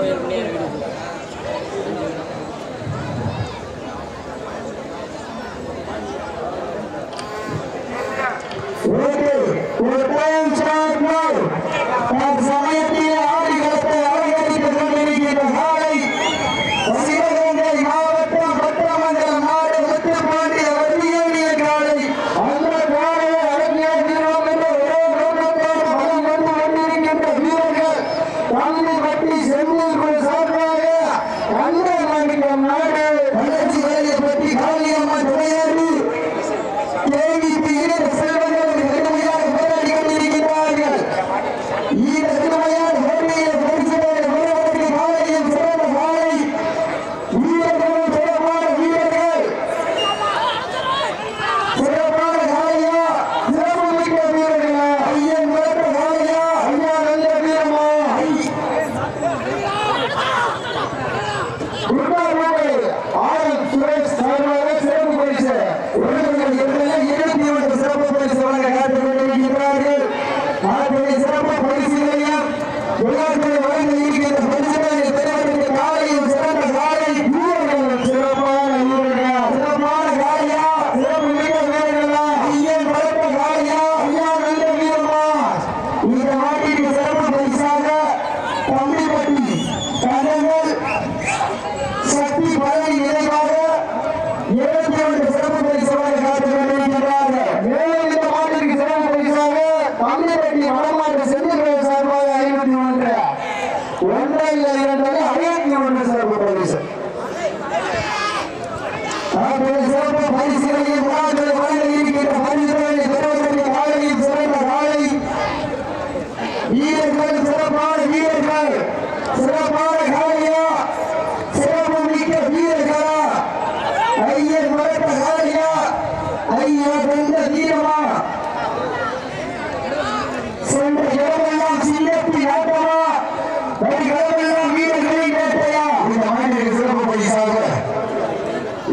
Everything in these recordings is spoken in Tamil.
応援メール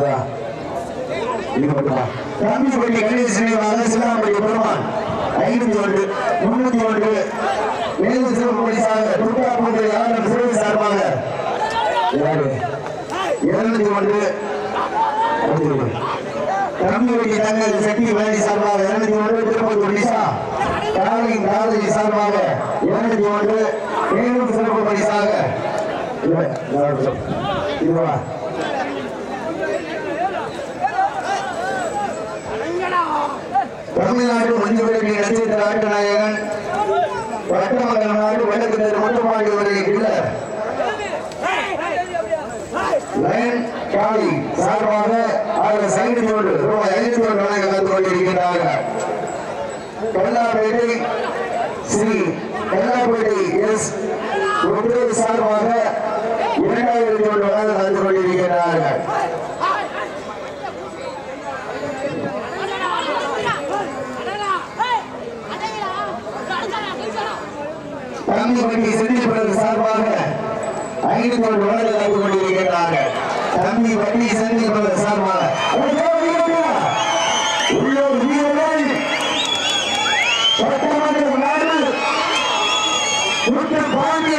சரிங்களா எடுக்கப்பட்டமா தம்பிப்பட்டி கணேஷ் நினைவாக சிலாமணி பெருமான் ஒன்று முன்னூத்தி ஒன்று. மேலும் சிறப்பு பரிசாக துர்காபுரி ஆளுநர் சிறுவை சார்பாக இருநூத்தி ஒன்று. தம்பிப்பட்டி தங்கள் சக்தி வேலை சார்பாக இருநூத்தி ஒன்று திருப்பத்தூர் நிசா காவலின் காவலி சார்பாக இருநூத்தி ஒன்று. மேலும் சிறப்பு பரிசாக இதுவா தமிழ்நாடு மஞ்சு விளக்கி நட்சத்திர ஆட்டநாயகன் வட்டமகன் நாடு வழக்கத்தில் மொத்தமாக வருகின்ற லயன் சார்பாக அவர்கள் சைடு தோடு ரூபாய் ஐநூத்தி ஒரு நாளைக்கு கலந்து கொண்டிருக்கின்றார்கள் கல்லாப்பேட்டை ஸ்ரீ கல்லாப்பேட்டை எஸ் ஒன்று சார்பாக இரண்டாயிரம் கம்பி வட்டி செந்திப்படகு சார்பாக ஐநூத்தி ஒரு வழக்கு நடந்து கொண்டிருக்கிறார்கள் கம்பி வட்டி செந்திப்படகு சார்பாக. உள்ளூர் பாண்டிய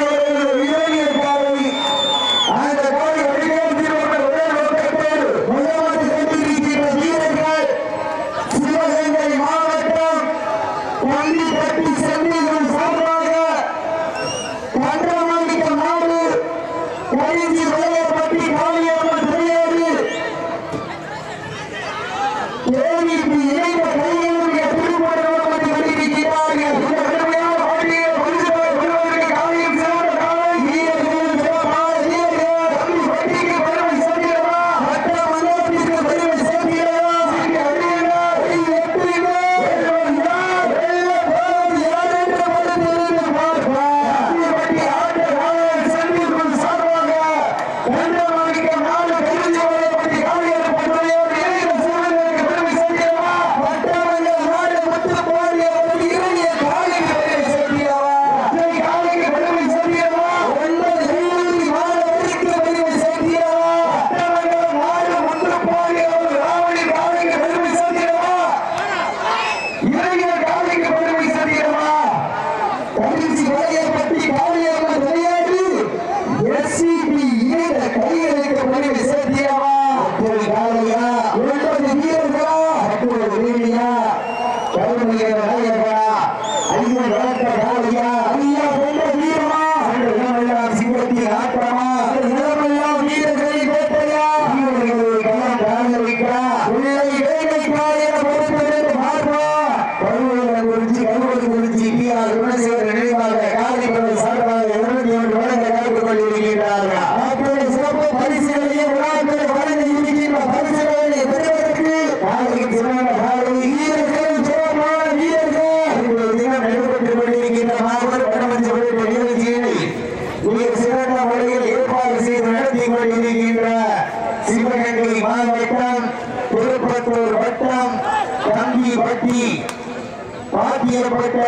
செய்யப்பட்ட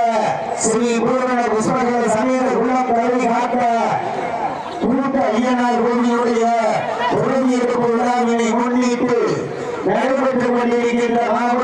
ஸ்ரீ பூரண கிருஷ்ணகர சமயத உள்ளம் கல்வி காட்ட கூட்ட ஐயனார் கோவிலுடைய உறுதியெடுப்பு விழாவினை முன்னிட்டு நடைபெற்றுக் கொண்டிருக்கின்ற மாவட்ட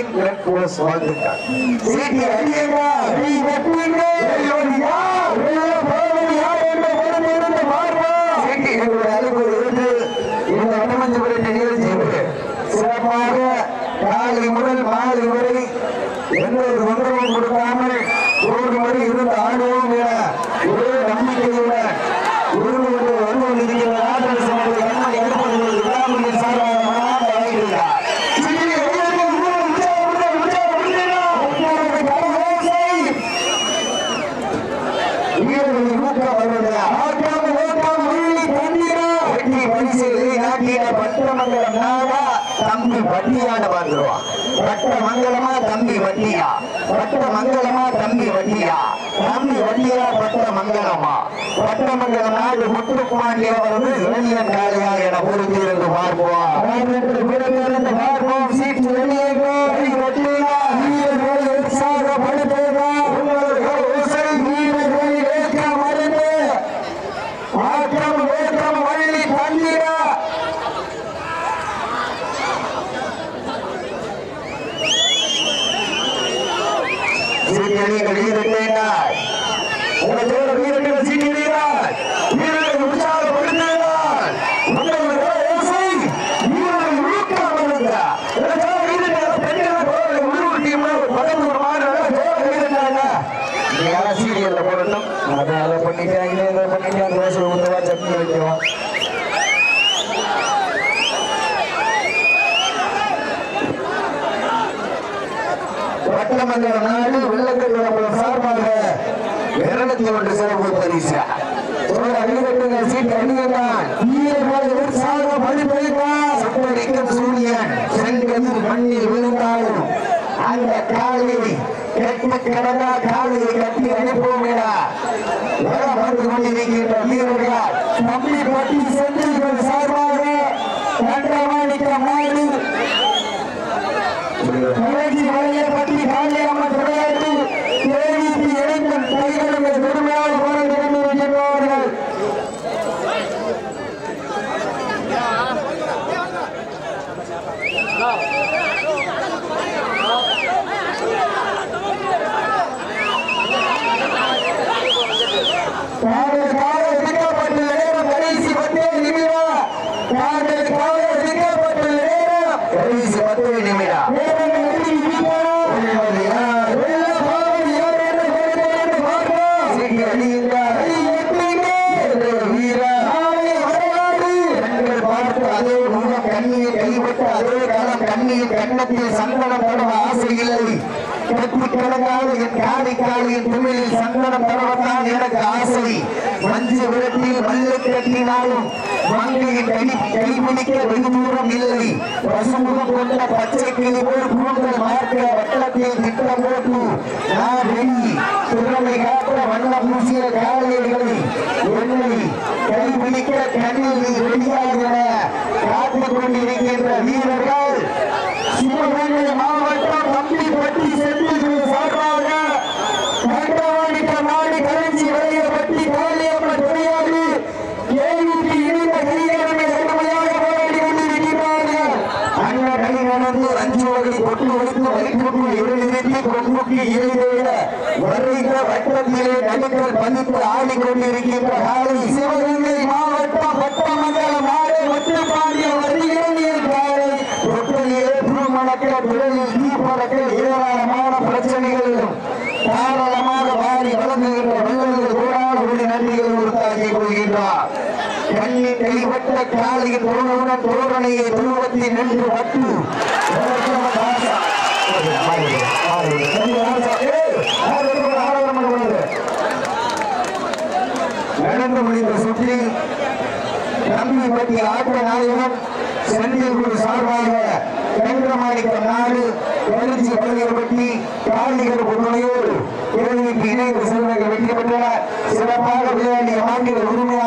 காலிங் விரல் போல சுமந்துட்டார் நம்பி வட்டியா நம்பி வட்டியா பட்ட மங்கலமா மங்கலம் நாடு முத்துக்குமாரி அவர்கள் இளைஞன் காலையா என பொறுத்திருந்து பார்ப்போம். பார்ப்போம். சீட்டு வெளியே இல்லையான சீரியலில் போடணும் அதை அதை பண்ணிட்டாங்க இதை பண்ணிட்டாங்க தோசை ஊற்றுவா சட்னி வைக்கவா? பட்டமன்ற நாடு வெள்ளக்கல் விளம்பரம் சார்பாக இருநூத்தி ஒன்று சிறப்பு பரிசா. ஒரு அணிகட்டுங்க சீட்டு அணிகட்டான் உற்சாக படிப்பளிப்பார் சட்டடிக்கும் சூரியன் செங்கல் மண்ணில் விழுந்தாலும் அந்த காலை கட்சிக்கு நடந்தா காவலியை கட்டி அனுப்புவோம் என வந்து கொண்டிருக்கின்ற வீரர்கள் தம்பி பட்டி கடைசி பத்து நிமிடம் கண்ணத்தில் சந்தனம் தொடர ஆசை இல்லை கட்டி கிடக்காது என் காதை காது என் தமிழில் சந்தனம் தொடரத்தான் எனக்கு ஆசை மஞ்சு விரட்டில் மல்லு கட்டினாலும் மங்கையின் கை கைப்பிடிக்க வெகு தூரம் இல்லை பசுமுகம் கொண்ட பச்சை கிளி போல் கூந்தல் மார்க்க வட்டத்தில் திட்டம் போட்டு நான் வெள்ளி திறமை காட்ட வண்ண பூசிய காளையர்களை என்னை கைபிடிக்க கண்ணில் நீ வெளியாகின காத்துக் கொண்டிருக்கின்ற வீரர்கள் வருகிற வட்டத்திலே பதித்து ஆடிக்கொண்டிருக்கின்ற காலை சிவகங்கை தம்பி ஆட்ட நாயகம் சென்னையில் குழு சார்பாக கங்கமாணிக்கம் நாடு எழுச்சி பள்ளியப்பட்டி காளிகள் பொருளையோடு கேள்விக்கு இணைந்து செல்வர்கள் வெற்றி பெற்றனர் சிறப்பாக விளையாடிய மாநில உரிமையாளர்